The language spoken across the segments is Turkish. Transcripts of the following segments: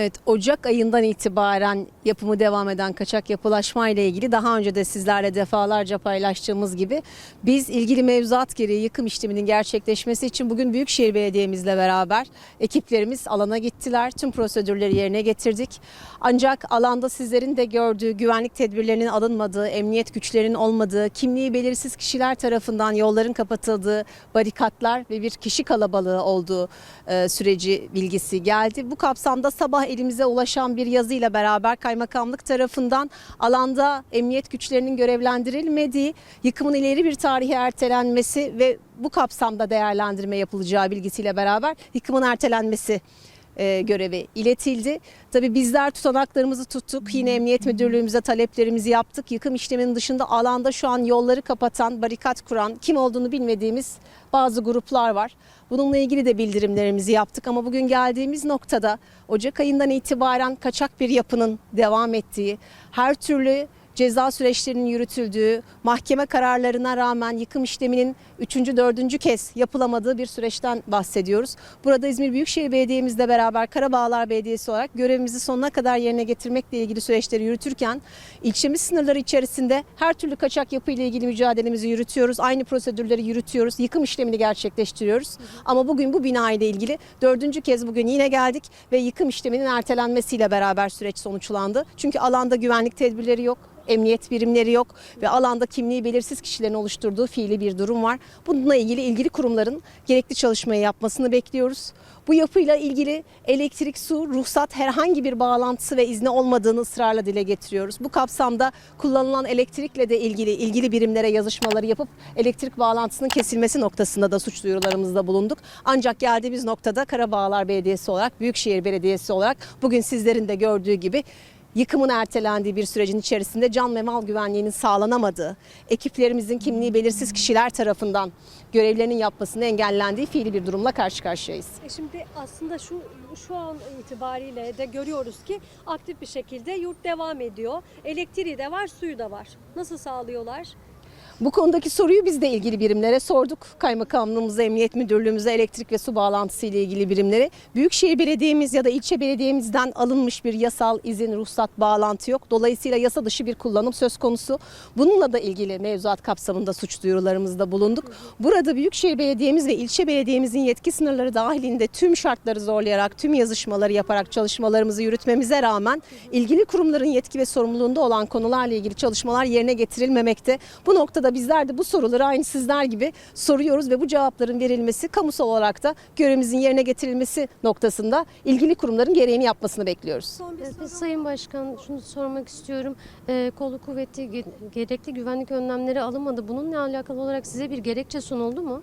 Evet, Ocak ayından itibaren yapımı devam eden kaçak yapılaşma ile ilgili daha önce de sizlerle defalarca paylaştığımız gibi biz ilgili mevzuat gereği yıkım işleminin gerçekleşmesi için bugün Büyükşehir Belediye'mizle beraber ekiplerimiz alana gittiler. Tüm prosedürleri yerine getirdik. Ancak alanda sizlerin de gördüğü güvenlik tedbirlerinin alınmadığı, emniyet güçlerinin olmadığı, kimliği belirsiz kişiler tarafından yolların kapatıldığı, barikatlar ve bir kişi kalabalığı olduğu e, süreci bilgisi geldi. Bu kapsamda sabah elimize ulaşan bir yazıyla beraber kaymakamlık tarafından alanda emniyet güçlerinin görevlendirilmediği, yıkımın ileri bir tarihe ertelenmesi ve bu kapsamda değerlendirme yapılacağı bilgisiyle beraber yıkımın ertelenmesi e, görevi iletildi. Tabii bizler tutanaklarımızı tuttuk. Yine Emniyet Müdürlüğümüze taleplerimizi yaptık. Yıkım işleminin dışında alanda şu an yolları kapatan, barikat kuran, kim olduğunu bilmediğimiz bazı gruplar var. Bununla ilgili de bildirimlerimizi yaptık ama bugün geldiğimiz noktada Ocak ayından itibaren kaçak bir yapının devam ettiği, her türlü ceza süreçlerinin yürütüldüğü, mahkeme kararlarına rağmen yıkım işleminin 3. 4. kez yapılamadığı bir süreçten bahsediyoruz. Burada İzmir Büyükşehir Belediye'mizle beraber Karabağlar Belediyesi olarak görevimizi sonuna kadar yerine getirmekle ilgili süreçleri yürütürken ilçemiz sınırları içerisinde her türlü kaçak yapı ile ilgili mücadelemizi yürütüyoruz. Aynı prosedürleri yürütüyoruz. Yıkım işlemini gerçekleştiriyoruz. Ama bugün bu bina ile ilgili dördüncü kez bugün yine geldik ve yıkım işleminin ertelenmesiyle beraber süreç sonuçlandı. Çünkü alanda güvenlik tedbirleri yok emniyet birimleri yok ve alanda kimliği belirsiz kişilerin oluşturduğu fiili bir durum var. Bununla ilgili ilgili kurumların gerekli çalışmayı yapmasını bekliyoruz. Bu yapıyla ilgili elektrik, su, ruhsat herhangi bir bağlantısı ve izni olmadığını ısrarla dile getiriyoruz. Bu kapsamda kullanılan elektrikle de ilgili ilgili birimlere yazışmaları yapıp elektrik bağlantısının kesilmesi noktasında da suç duyurularımızda bulunduk. Ancak geldiğimiz noktada Karabağlar Belediyesi olarak, Büyükşehir Belediyesi olarak bugün sizlerin de gördüğü gibi yıkımın ertelendiği bir sürecin içerisinde can ve mal güvenliğinin sağlanamadığı, ekiplerimizin kimliği belirsiz kişiler tarafından görevlerinin yapmasını engellendiği fiili bir durumla karşı karşıyayız. E Şimdi aslında şu şu an itibariyle de görüyoruz ki aktif bir şekilde yurt devam ediyor. Elektriği de var, suyu da var. Nasıl sağlıyorlar? Bu konudaki soruyu biz de ilgili birimlere sorduk. Kaymakamlığımıza, Emniyet Müdürlüğümüze, elektrik ve su bağlantısı ile ilgili birimlere. Büyükşehir Belediye'miz ya da ilçe belediyemizden alınmış bir yasal izin, ruhsat, bağlantı yok. Dolayısıyla yasa dışı bir kullanım söz konusu. Bununla da ilgili mevzuat kapsamında suç duyurularımızda bulunduk. Burada Büyükşehir Belediye'miz ve ilçe belediyemizin yetki sınırları dahilinde tüm şartları zorlayarak, tüm yazışmaları yaparak çalışmalarımızı yürütmemize rağmen ilgili kurumların yetki ve sorumluluğunda olan konularla ilgili çalışmalar yerine getirilmemekte. Bu noktada bizler de bu soruları aynı sizler gibi soruyoruz ve bu cevapların verilmesi kamusal olarak da görevimizin yerine getirilmesi noktasında ilgili kurumların gereğini yapmasını bekliyoruz. Son bir Evet, soru. Sayın Başkan şunu sormak istiyorum. Ee, kolu kuvveti ge- gerekli güvenlik önlemleri alınmadı. Bununla alakalı olarak size bir gerekçe sunuldu mu?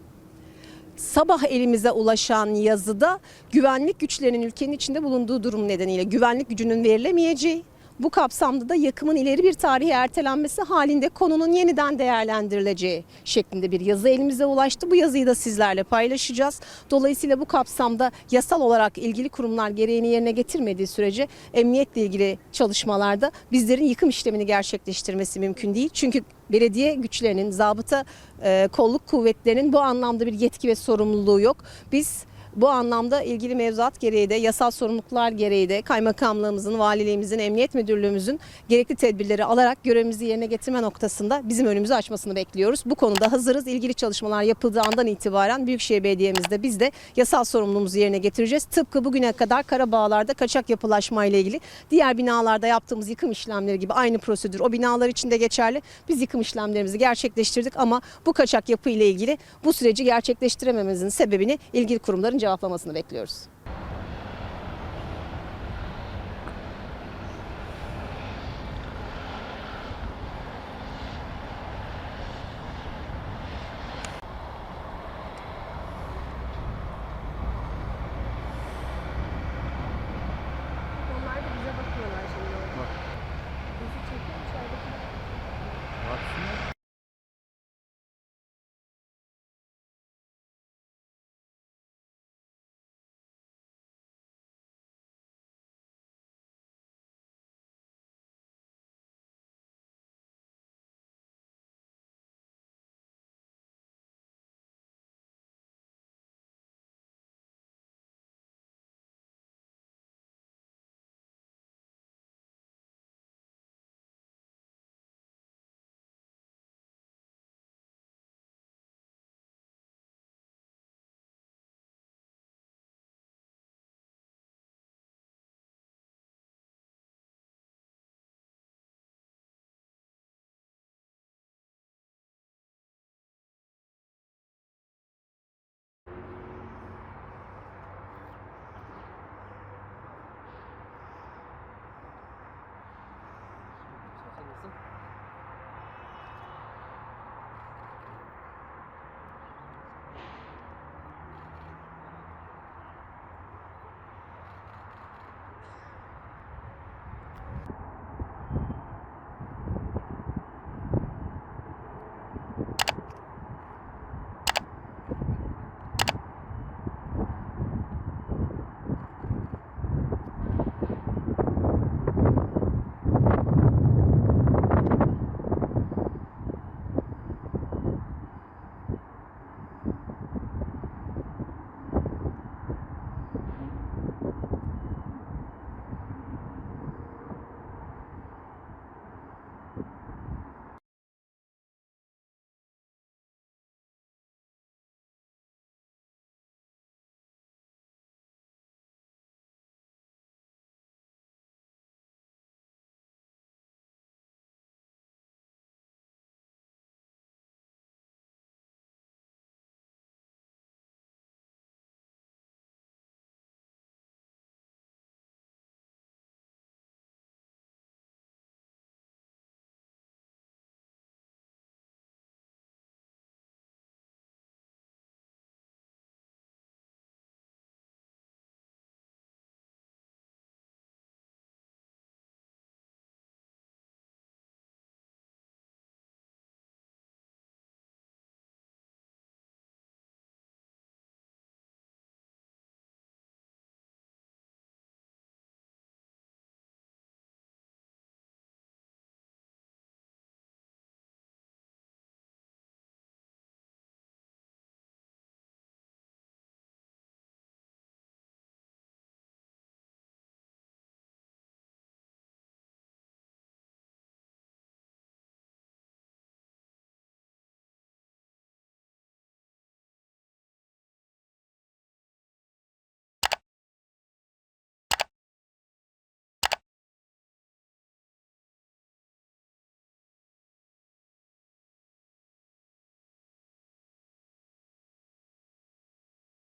Sabah elimize ulaşan yazıda güvenlik güçlerinin ülkenin içinde bulunduğu durum nedeniyle güvenlik gücünün verilemeyeceği, bu kapsamda da yakımın ileri bir tarihe ertelenmesi halinde konunun yeniden değerlendirileceği şeklinde bir yazı elimize ulaştı. Bu yazıyı da sizlerle paylaşacağız. Dolayısıyla bu kapsamda yasal olarak ilgili kurumlar gereğini yerine getirmediği sürece emniyetle ilgili çalışmalarda bizlerin yıkım işlemini gerçekleştirmesi mümkün değil. Çünkü belediye güçlerinin, zabıta e, kolluk kuvvetlerinin bu anlamda bir yetki ve sorumluluğu yok. Biz bu anlamda ilgili mevzuat gereği de yasal sorumluluklar gereği de kaymakamlığımızın, valiliğimizin, emniyet müdürlüğümüzün gerekli tedbirleri alarak görevimizi yerine getirme noktasında bizim önümüzü açmasını bekliyoruz. Bu konuda hazırız. İlgili çalışmalar yapıldığı andan itibaren Büyükşehir Belediye'mizde biz de yasal sorumluluğumuzu yerine getireceğiz. Tıpkı bugüne kadar Karabağlar'da kaçak yapılaşma ile ilgili diğer binalarda yaptığımız yıkım işlemleri gibi aynı prosedür o binalar için de geçerli. Biz yıkım işlemlerimizi gerçekleştirdik ama bu kaçak yapı ile ilgili bu süreci gerçekleştiremememizin sebebini ilgili kurumların cevaplamasını bekliyoruz.